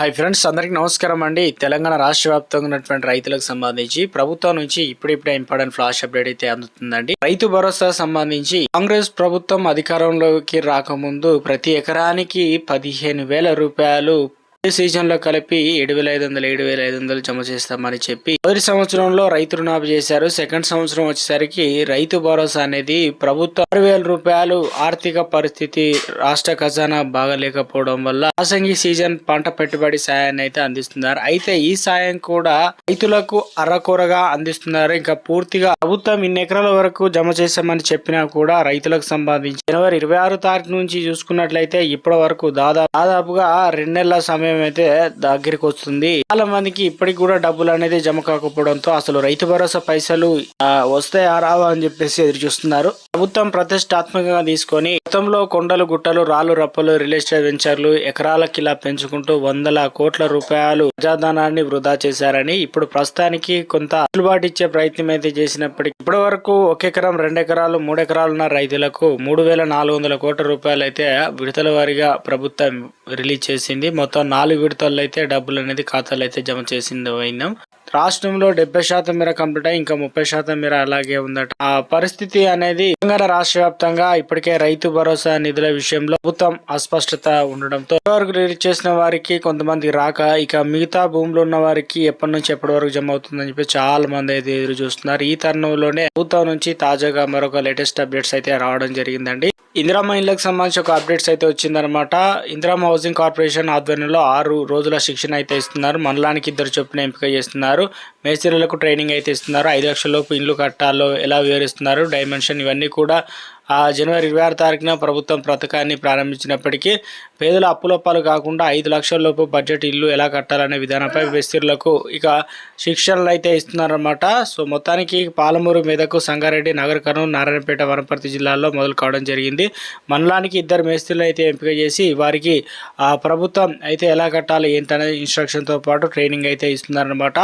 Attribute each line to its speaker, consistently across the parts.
Speaker 1: Hi friends అందరికీ నమస్కారం అండి. తెలంగాణ రాష్ట్ర వ్యాప్తంగా ఉన్నటువంటి రైతులకు సంబంధించి ప్రభుత్వం నుంచి ఇప్పుడిప్పుడే ఇంపార్టెంట్ ఫ్లాష్ అప్డేట్ అయితే అందుతుందండి. రైతు భరోసా సంబంధించి కాంగ్రెస్ ప్రభుత్వం అధికారంలోకి రాకముందు ప్రతి ఎకరానికి పదిహేను వేల రూపాయలు సీజన్లో సీజన్లో కలిపి ఏడు వేల ఐదు వందలు ఏడు వేల ఐదు వందలు జమ చేస్తామని చెప్పి మొదటి సంవత్సరంలో రైతు రుణాపు చేశారు. సెకండ్ సంవత్సరం వచ్చేసరికి రైతు భరోసా అనేది ప్రభుత్వం ఆరు వేల రూపాయలు ఆర్థిక పరిస్థితి రాష్ట్ర ఖజానా బాగలేకపోవడం వల్ల ఆసంగి సీజన్ పంట పెట్టుబడి సాయాన్ని అయితే అందిస్తున్నారు. అయితే ఈ సాయం కూడా రైతులకు అరకొరగా అందిస్తున్నారు. ఇంకా పూర్తిగా ప్రభుత్వం ఇన్ని ఎకరాల వరకు జమ చేశామని చెప్పినా కూడా రైతులకు సంబంధించి జనవరి ఇరవై ఆరు తారీఖు నుంచి చూసుకున్నట్లయితే ఇప్పటి వరకు దాదాపు దాదాపుగా రెండు నెలల సమయం అయితే దగ్గరికి వస్తుంది. చాలా మందికి ఇప్పటికి కూడా డబ్బులు అనేది జమ కాకపోవడంతో అసలు రైతు భరోసా పైసలు వస్తే వస్తాయా రావా అని చెప్పేసి ఎదురు చూస్తున్నారు ప్రభుత్వం ప్రతిష్టాత్మకంగా తీసుకొని గతంలో కొండలు గుట్టలు రాళ్ళు రప్పలు రియల్ ఎస్టేట్ వెంచర్లు ఎకరాలకి ఇలా పెంచుకుంటూ వందల కోట్ల రూపాయలు ప్రజాధనాన్ని వృధా చేశారని ఇప్పుడు ప్రస్తుతానికి కొంత వెసులుబాటు ఇచ్చే ప్రయత్నం అయితే చేసినప్పటికీ ఇప్పటి వరకు ఒక ఎకరం రెండు ఎకరాలు మూడు రైతులకు మూడు వేల నాలుగు వందల కోట్ల రూపాయలు అయితే విడతల వారీగా ప్రభుత్వం రిలీజ్ చేసింది. మొత్తం నాలుగు విడతల్లో అయితే డబ్బులు అనేది ఖాతాలో అయితే జమ చేసింది అయినాం రాష్ట్రంలో డెబ్బై శాతం మేర కంప్లీట్ అయ్యి ఇంకా ముప్పై శాతం మేర అలాగే ఉందట. ఆ పరిస్థితి అనేది తెలంగాణ రాష్ట్ర వ్యాప్తంగా ఇప్పటికే రైతు భరోసా నిధుల విషయంలో ప్రభుత్వం అస్పష్టత ఉండడంతో వరకు రిలీజ్ చేసిన వారికి కొంతమంది రాక ఇక మిగతా భూములు ఉన్న వారికి ఎప్పటి నుంచి ఎప్పటి వరకు జమ అవుతుందని చెప్పి చాలా మంది అయితే ఎదురు చూస్తున్నారు. ఈ తరుణంలోనే ప్రభుత్వం నుంచి తాజాగా మరొక లేటెస్ట్ అప్డేట్స్ అయితే రావడం జరిగిందండి. ఇందిరామ ఇళ్ళకు సంబంధించి ఒక అప్డేట్స్ అయితే వచ్చిందనమాట ఇందిరా హౌసింగ్ కార్పొరేషన్ ఆధ్వర్యంలో ఆరు రోజుల శిక్షణ అయితే ఇస్తున్నారు. మండలానికి ఇద్దరు చొప్పున ఎంపిక చేస్తున్నారు. మేస్త్రీలకు ట్రైనింగ్ అయితే ఇస్తున్నారు. ఐదు లక్షల లోపు ఇండ్లు కట్టాలో ఎలా వివరిస్తున్నారు? డైమెన్షన్ ఇవన్నీ కూడా జనవరి ఇరవై ఆరు తారీఖున ప్రభుత్వం పథకాన్ని ప్రారంభించినప్పటికీ పేదల అప్పులొప్పాలు కాకుండా ఐదు లక్షల లోపు బడ్జెట్ ఇల్లు ఎలా కట్టాలనే విధానంపై మేస్త్రీలకు ఇక శిక్షణలు అయితే ఇస్తున్నారన్నమాట. సో మొత్తానికి పాలమూరు మెదకు సంగారెడ్డి నగర్ కర్నూలు నారాయణపేట వనపర్తి జిల్లాల్లో మొదలు కావడం జరిగింది. మండలానికి ఇద్దరు మేస్త్రీలు అయితే ఎంపిక చేసి వారికి ప్రభుత్వం అయితే ఎలా కట్టాలి ఏంటనే ఇన్స్ట్రక్షన్తో పాటు ట్రైనింగ్ అయితే ఇస్తున్నారనమాట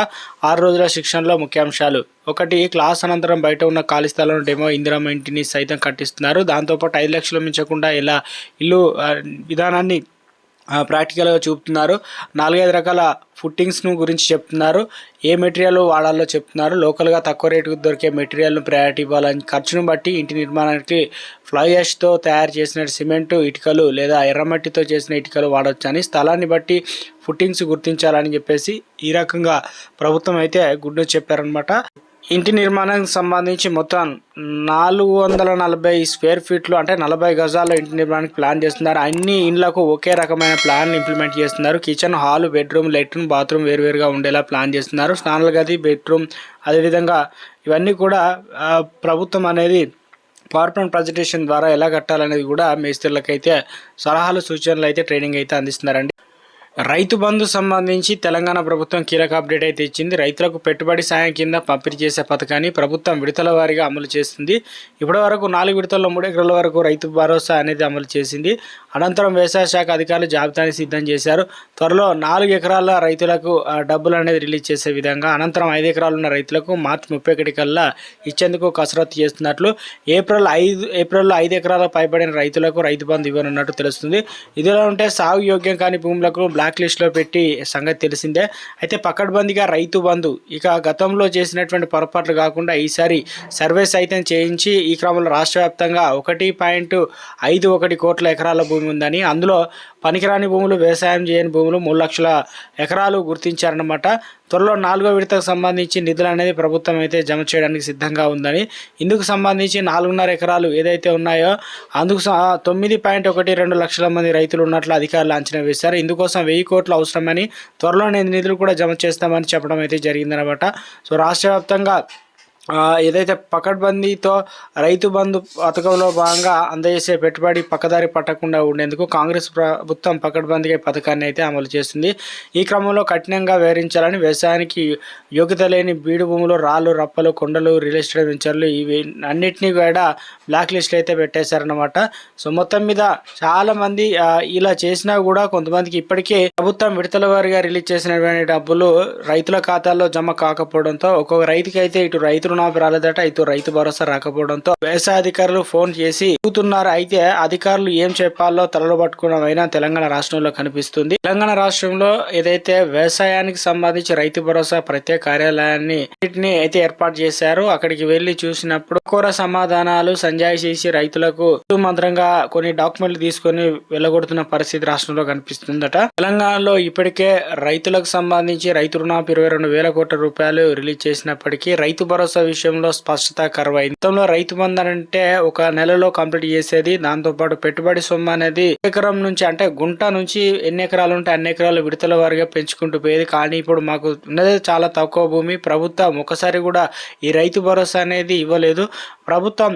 Speaker 1: ఆరు రోజుల శిక్షణలో ముఖ్యాంశాలు. ఒకటి క్లాస్ అనంతరం బయట ఉన్న ఖాళీ స్థలం డెమో ఇందిరమ్మ ఇంటిని సైతం కట్టిస్తున్నారు. దాంతోపాటు ఐదు లక్షలు మించకుండా ఎలా ఇల్లు విధానాన్ని ప్రాక్టికల్గా చూపుతున్నారు. నాలుగైదు రకాల ఫుట్టింగ్స్ను గురించి చెప్తున్నారు. ఏ మెటీరియల్ వాడాలో చెప్తున్నారు. లోకల్గా తక్కువ రేటుకు దొరికే మెటీరియల్ను ప్రయారిటీ ఇవ్వాలని ఖర్చును బట్టి ఇంటి నిర్మాణానికి ఫ్లై యాష్తో తయారు చేసిన సిమెంటు ఇటుకలు లేదా ఎర్రమట్టితో చేసిన ఇటుకలు వాడవచ్చని స్థలాన్ని బట్టి ఫుట్టింగ్స్ గుర్తించాలని చెప్పేసి ఈ రకంగా ప్రభుత్వం అయితే గుడ్ చెప్పారనమాట ఇంటి నిర్మాణానికి సంబంధించి మొత్తం నాలుగు వందల నలభై స్క్వేర్ ఫీట్లు అంటే నలభై గజాల్లో ఇంటి నిర్మాణానికి ప్లాన్ చేస్తున్నారు. అన్ని ఇండ్లకు ఒకే రకమైన ప్లాన్ ఇంప్లిమెంట్ చేస్తున్నారు. Kitchen hall bedroom latrine bathroom వేరువేరుగా ఉండేలా ప్లాన్ చేస్తున్నారు. స్నానాల గది బెడ్రూమ్ అదేవిధంగా ఇవన్నీ కూడా ప్రభుత్వం అనేది పవర్ పాయింట్ ప్రజెంటేషన్ ద్వారా ఎలా కట్టాలనేది కూడా మేస్త్రులకైతే సలహాలు సూచనలు అయితే ట్రైనింగ్ అయితే అందిస్తున్నారండి. రైతు బంధు సంబంధించి తెలంగాణ ప్రభుత్వం కీలక అప్డేట్ అయితే ఇచ్చింది. రైతులకు పెట్టుబడి సాయం కింద పంపిణీ చేసే పథకాన్ని ప్రభుత్వం విడతల వారీగా అమలు చేస్తుంది. ఇప్పటి వరకు నాలుగు విడతల్లో మూడు ఎకరాల వరకు రైతు భరోసా అనేది అమలు చేసింది. అనంతరం వ్యవసాయ శాఖ అధికారులు జాబితాని సిద్ధం చేశారు. త్వరలో నాలుగు ఎకరాల రైతులకు డబ్బులు అనేది రిలీజ్ చేసే విధంగా అనంతరం ఐదు ఎకరాలు ఉన్న రైతులకు మార్చి ముప్పై ఒకటి కల్లా ఇచ్చేందుకు కసరత్తు చేస్తున్నట్లు ఏప్రిల్ ఐదు ఏప్రిల్లో ఐదు ఎకరాల పైబడిన రైతులకు రైతు బంధు ఇవ్వనున్నట్టు తెలుస్తుంది. ఇదిలా ఉంటే సాగు యోగ్యం కాని భూములకు బ్లాక్ లిస్ట్లో పెట్టి సంగతి తెలిసిందే. అయితే పకడ్బందీగా రైతు బంధు ఇక గతంలో చేసినటువంటి పొరపాట్లు కాకుండా ఈసారి సర్వే సైతం చేయించి ఈ క్రమంలో రాష్ట్ర వ్యాప్తంగా ఒకటి పాయింట్ ఐదు ఒకటి కోట్ల ఎకరాల భూమి ఉందని అందులో పనికిరాని భూములు వ్యవసాయం చేయని భూములు మూడు లక్షల ఎకరాలు గుర్తించారన్నమాట. త్వరలో నాలుగో విడతకు సంబంధించి నిధులు అనేది ప్రభుత్వం అయితే జమ చేయడానికి సిద్ధంగా ఉందని. ఇందుకు సంబంధించి నాలుగున్నర ఎకరాలు ఏదైతే ఉన్నాయో అందుకు తొమ్మిది పాయింట్ ఒకటి రెండు లక్షల మంది రైతులు ఉన్నట్లు అధికారులు అంచనా వేశారు. ఇందుకోసం వెయ్యి కోట్లు అవసరమని త్వరలోనే నిధులు కూడా జమ చేస్తామని చెప్పడం అయితే జరిగిందనమాట. సో రాష్ట్ర వ్యాప్తంగా ఏదైతే పకడ్బందీతో రైతు బంధు పథకంలో భాగంగా అందజేసే పెట్టుబడి పక్కదారి పట్టకుండా ఉండేందుకు కాంగ్రెస్ ప్రభుత్వం పకడ్బందీ పథకాన్ని అయితే అమలు చేస్తుంది. ఈ క్రమంలో కఠినంగా వ్యవహరించాలని వ్యవసాయానికి యోగ్యత లేని బీడు భూములు రాళ్ళు రప్పలు కొండలు రియల్ ఎస్టేట్ వెంచర్లు ఇవి అన్నిటినీ కూడా బ్లాక్ లిస్ట్లో అయితే పెట్టేశారనమాట సో మొత్తం మీద చాలామంది ఇలా చేసినా కూడా కొంతమందికి ఇప్పటికే ప్రభుత్వం విడతల వారిగా రిలీజ్ చేసినటువంటి డబ్బులు రైతుల ఖాతాల్లో జమ కాకపోవడంతో ఒక్కొక్క రైతుకి అయితే ఇటు రైతు రుణమాఫీ రాలేదట అయితే రైతు భరోసా రాకపోవడంతో వ్యవసాయ అధికారులు ఫోన్ చేసి అడుగుతున్నారు. అయితే అధికారులు ఏం చెప్పాలో తలలు పట్టుకున్నమైనా తెలంగాణ రాష్ట్రంలో కనిపిస్తుంది. తెలంగాణ రాష్ట్రంలో ఏదైతే వ్యవసాయానికి సంబంధించి రైతు భరోసా ప్రత్యేక కార్యాలయాన్ని వీటిని అయితే ఏర్పాటు చేశారు. అక్కడికి వెళ్ళి చూసినప్పుడు కూర సమాధానాలు సంజాయి చేసి రైతులకు మంత్రంగా కొన్ని డాక్యుమెంట్లు తీసుకొని వెళ్ళగొడుతున్న పరిస్థితి రాష్ట్రంలో కనిపిస్తుందట. తెలంగాణలో ఇప్పటికే రైతులకు సంబంధించి రైతు రుణాపు ఇరవై రెండు వేల కోట్ల రూపాయలు రిలీజ్ చేసినప్పటికీ రైతు భరోసా విషయంలో స్పష్టత కరువైంది. గతంలో రైతు బంధన్ అంటే ఒక నెలలో కంప్లీట్ చేసేది దాంతో పాటు పెట్టుబడి సొమ్ము అనేది ఎకరం నుంచి అంటే గుంట నుంచి ఎన్ని ఎకరాలు ఉంటే అన్ని ఎకరాలు విడతల వారిగా పెంచుకుంటూ పోయేది. కానీ ఇప్పుడు మాకు ఉన్నది చాలా తక్కువ భూమి. ప్రభుత్వం ఒకసారి కూడా ఈ రైతు భరోసా అనేది ఇవ్వలేదు. ప్రభుత్వం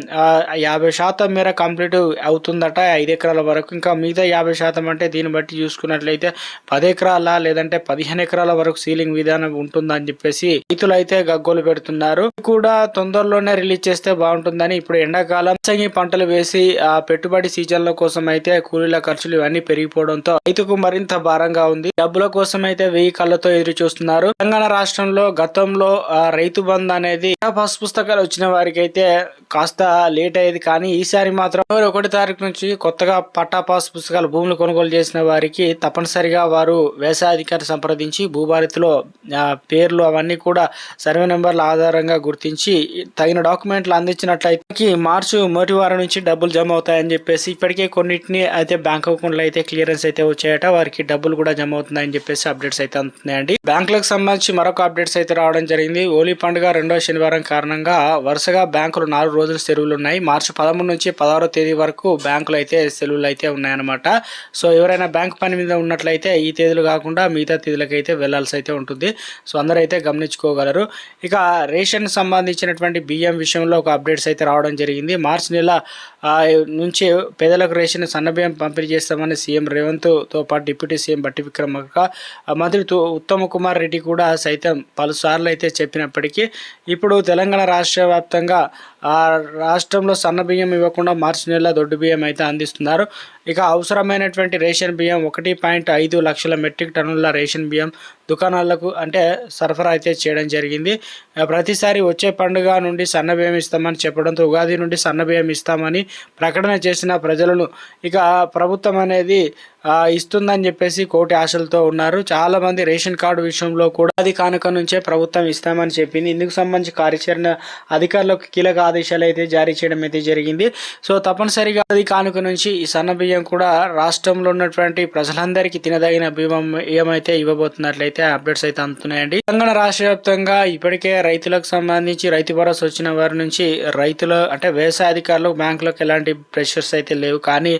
Speaker 1: యాభై శాతం మేర కంప్లీట్ అవుతుందట ఐదు ఎకరాల వరకు. ఇంకా మిగతా యాభై శాతం అంటే దీన్ని బట్టి చూసుకున్నట్లయితే పది ఎకరాల లేదంటే పదిహేను ఎకరాల వరకు సీలింగ్ విధానం ఉంటుందని చెప్పేసి రైతులు అయితే గగ్గోలు పెడుతున్నారు. ఇది కూడా తొందరలోనే రిలీజ్ చేస్తే బాగుంటుందని ఇప్పుడు ఎండాకాలం. సంగి పంటలు వేసి ఆ పెట్టుబడి సీజన్ల కోసం అయితే కూలీల ఖర్చులు ఇవన్నీ పెరిగిపోవడంతో రైతుకు మరింత భారంగా ఉంది. డబ్బుల కోసం అయితే వెయ్యి కళ్ళతో ఎదురు చూస్తున్నారు. తెలంగాణ రాష్ట్రంలో గతంలో రైతు బంధు అనేది పాస్ పుస్తకాలు వచ్చిన వారికి అయితే కాస్త లేట్ అయ్యేది. కానీ ఈసారి మాత్రం జనవరి ఒకటి తారీఖు నుంచి కొత్తగా పట్టా పాస్ పుస్తకాలు భూములు కొనుగోలు చేసిన వారికి తప్పనిసరిగా వారు వ్యవసాయ అధికారి సంప్రదించి భూభారతిలో పేర్లు అవన్నీ కూడా సర్వే నెంబర్ల ఆధారంగా గుర్తించి తగిన డాక్యుమెంట్లు అందించినట్లయితే మార్చి మొదటి వారం నుంచి డబ్బులు జమ అవుతాయని చెప్పేసి ఇప్పటికే కొన్నిటిని అయితే బ్యాంక్ అకౌంట్లో అయితే క్లియరెన్స్ అయితే వచ్చాయట. వారికి డబ్బులు కూడా జమ అవుతున్నాయని చెప్పేసి అప్డేట్స్ అయితే అందుతున్నాయండి. బ్యాంకులకు సంబంధించి మరొక అప్డేట్స్ అయితే రావడం జరిగింది. హోలీ పండుగ రెండో శనివారం కారణంగా వరుసగా బ్యాంకులు నాలుగు రోజులు సెలవులు ఉన్నాయి. మార్చి పదమూడు నుంచి పదహారో తేదీ వరకు బ్యాంకులు అయితే సెలవులు అయితే ఉన్నాయన్నమాట. సో ఎవరైనా బ్యాంక్ పని మీద ఉన్నట్లయితే ఈ తేదీలు కాకుండా మిగతా తేదీలకు అయితే వెళ్ళాల్సి అయితే ఉంటుంది. సో అందరూ అయితే గమనించుకోగలరు. ఇక రేషన్ సంబంధించినటువంటి బియ్యం విషయంలో ఒక అప్డేట్స్ అయితే రావడం జరిగింది. మార్చి నెల నుంచి పేదలకు రేషన్ సన్న బియ్యం పంపిణీ చేస్తామని సీఎం రేవంత్తో పాటు డిప్యూటీ సీఎం బట్టి విక్రమక మంత్రి ఉత్తమ్ కుమార్ రెడ్డి కూడా సైతం పలుసార్లు అయితే చెప్పినప్పటికీ ఇప్పుడు తెలంగాణ రాష్ట్ర వ్యాప్తంగా ఆ రాష్ట్రంలో సన్న బియ్యం ఇవ్వకుండా మార్చి నెల దొడ్డు బియ్యం అయితే అందిస్తున్నారు. ఇక అవసరమైనటువంటి రేషన్ బియ్యం ఒకటి పాయింట్ ఐదు లక్షల మెట్రిక్ టన్నుల రేషన్ బియ్యం దుకాణాలకు అంటే సరఫరా అయితే చేయడం జరిగింది. ప్రతిసారి వచ్చే పండుగ నుండి సన్న బియ్యం ఇస్తామని చెప్పడంతో ఉగాది నుండి సన్న బియ్యం ఇస్తామని ప్రకటన చేసిన ప్రజలను ఇక ప్రభుత్వం అనేది ఇస్తుందని చెప్పేసి కోటి ఆశలతో ఉన్నారు. చాలామంది రేషన్ కార్డు విషయంలో కూడా అది కానుక నుంచే ప్రభుత్వం ఇస్తామని చెప్పింది. ఇందుకు సంబంధించి కార్యాచరణ అధికారులకు కీలక ఆదేశాలు అయితే జారీ చేయడం అయితే జరిగింది. సో తప్పనిసరిగా అది కానుక నుంచి ఈ సన్న బియ్యం కూడా రాష్ట్రంలో ఉన్నటువంటి ప్రజలందరికీ తినదగిన బీమం ఏమైతే ఇవ్వబోతున్నట్లయితే అప్డేట్స్ అయితే అందుతున్నాయండి. తెలంగాణ రాష్ట్ర వ్యాప్తంగా ఇప్పటికే రైతులకు సంబంధించి రైతు భరోసా వచ్చిన వారి నుంచి రైతులు అంటే వ్యవసాయ అధికారులు బ్యాంకులకు ఎలాంటి ప్రెషర్స్ అయితే లేవు. కానీ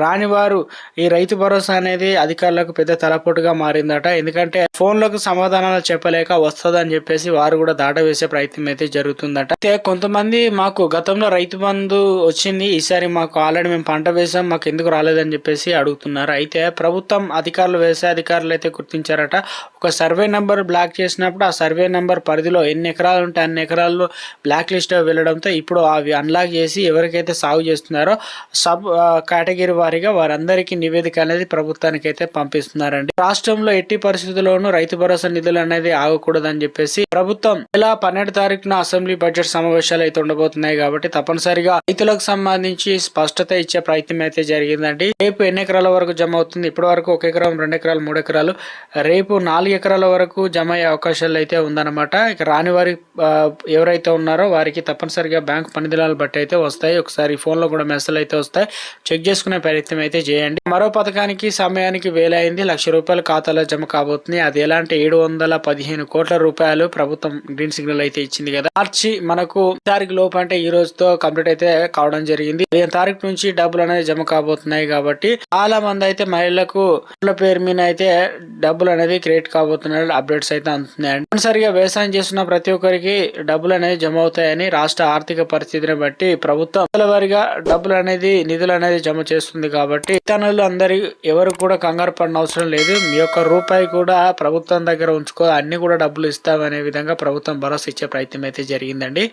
Speaker 1: రాని వారు ఈ రైతు భరోసా అనేది అధికారులకు పెద్ద తలపోటుగా మారిందట. ఎందుకంటే ఫోన్లకు సమాధానాలు చెప్పలేక వస్తుందని చెప్పేసి వారు కూడా దాట వేసే ప్రయత్నం అయితే జరుగుతుందట. అయితే కొంతమంది మాకు గతంలో రైతు బంధు వచ్చింది. ఈసారి మాకు ఆల్రెడీ మేము పంట వేసాం. మాకు ఎందుకు రాలేదని చెప్పేసి అడుగుతున్నారు. అయితే ప్రభుత్వం అధికారులు వ్యవసాయ అధికారులు అయితే గుర్తించారట. ఒక సర్వే నెంబర్ బ్లాక్ చేసినప్పుడు ఆ సర్వే నెంబర్ పరిధిలో ఎన్ని ఎకరాలు ఉంటే అన్ని ఎకరాల్లో బ్లాక్ లిస్ట్ వెళ్ళడంతో ఇప్పుడు అవి అన్లాక్ చేసి ఎవరికైతే సాగు చేస్తున్నారో సబ్ కేటగిరీ వారీగా వారందరికీ నివేదిక అనేది ప్రభుత్వానికి అయితే పంపిస్తున్నారండి. రాష్ట్రంలో ఎట్టి పరిస్థితుల్లోనూ రైతు భరోసా నిధులు అనేది ఆగకూడదని చెప్పేసి ప్రభుత్వం ఇలా పన్నెండు తారీఖున అసెంబ్లీ బడ్జెట్ సమావేశాలు అయితే ఉండబోతున్నాయి కాబట్టి తప్పనిసరిగా రైతులకు సంబంధించి స్పష్టత ఇచ్చే ప్రయత్నం అయితే జరిగింది. అవుతుందండి రేపు ఎన్ని ఎకరాల వరకు జమ అవుతుంది? ఇప్పటి వరకు ఒక ఎకరం రెండు ఎకరాలు మూడు ఎకరాలు. రేపు నాలుగు ఎకరాల వరకు జమ అయ్యే అవకాశాలు అయితే ఉందన్నమాట. ఇక రాని వారి ఎవరైతే ఉన్నారో వారికి తప్పనిసరిగా బ్యాంక్ పనిదినాలు బట్టి అయితే వస్తాయి. ఒకసారి ఫోన్లో కూడా మెసేజ్ అయితే వస్తాయి. చెక్ చేసుకునే ప్రయత్నం అయితే చేయండి. మరో పథకానికి సమయానికి వేలైంది. లక్ష రూపాయల ఖాతాలో జమ కాబోతుంది. అది ఎలాంటి ఏడు వందల పదిహేను కోట్ల రూపాయలు ప్రభుత్వం గ్రీన్ సిగ్నల్ అయితే ఇచ్చింది కదా. మార్చి మనకు తారీఖు లోపు అంటే ఈ రోజుతో కంప్లీట్ అయితే కావడం జరిగింది. పదిహేను తారీఖు నుంచి డబ్బులు అనేది జమ కాబోతున్నాయి. కాబట్టి చాలా మంది అయితే మహిళలకు పేరు మీద అయితే డబ్బులు అనేది క్రియేట్ కాబోతున్నారు అప్డేట్స్ అయితే అందుతున్నాయి. తప్పనిసరిగా వ్యవసాయం చేస్తున్న ప్రతి ఒక్కరికి డబ్బులు అనేది జమ అవుతాయని రాష్ట్ర ఆర్థిక పరిస్థితిని బట్టి ప్రభుత్వం వారిగా డబ్బులు అనేది నిధులు అనేది జమ చేస్తుంది కాబట్టి తనలు అందరి ఎవరు కూడా కంగారు పడిన అవసరం లేదు. మీ యొక్క రూపాయి కూడా ప్రభుత్వం దగ్గర ఉంచుకో అన్ని కూడా డబ్బులు ఇస్తామనే విధంగా ప్రభుత్వం భరోసా ఇచ్చే ప్రయత్నం అయితే జరిగిందండి.